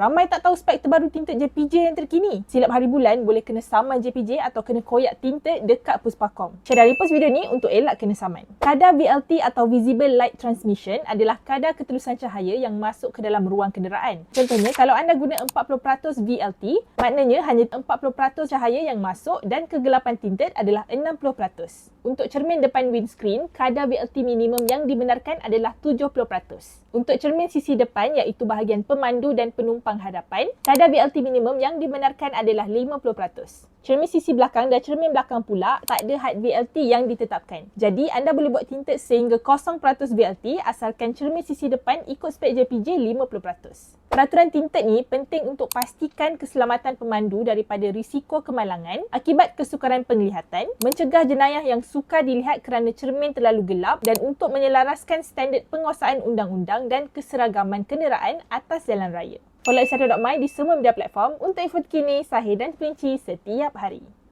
Ramai tak tahu spek terbaru tinted JPJ yang terkini. Silap hari bulan boleh kena saman JPJ atau kena koyak tinted dekat Puspakom. Share dari post video ni untuk elak kena saman. Kadar VLT atau Visible Light Transmission adalah kadar ketelusan cahaya yang masuk ke dalam ruang kenderaan. Contohnya, kalau anda guna 40% VLT, maknanya hanya 40% cahaya yang masuk dan kegelapan tinted adalah 60%. Untuk cermin depan windscreen, kadar VLT minimum yang dibenarkan adalah 70%. Untuk cermin sisi depan iaitu bahagian pemandu dan penumpang penumpang hadapan, kadar VLT minimum yang dibenarkan adalah 50%. Cermin sisi belakang dan cermin belakang pula tak ada had VLT yang ditetapkan. Jadi anda boleh buat tinted sehingga 0% VLT asalkan cermin sisi depan ikut spek JPJ 50%. Peraturan tinted ni penting untuk pastikan keselamatan pemandu daripada risiko kemalangan akibat kesukaran penglihatan, mencegah jenayah yang sukar dilihat kerana cermin terlalu gelap dan untuk menyelaraskan standard penguasaan undang-undang dan keseragaman kenderaan atas jalan raya. Follow Isara.my di semua media platform untuk info terkini, sahih dan terperinci setiap hari.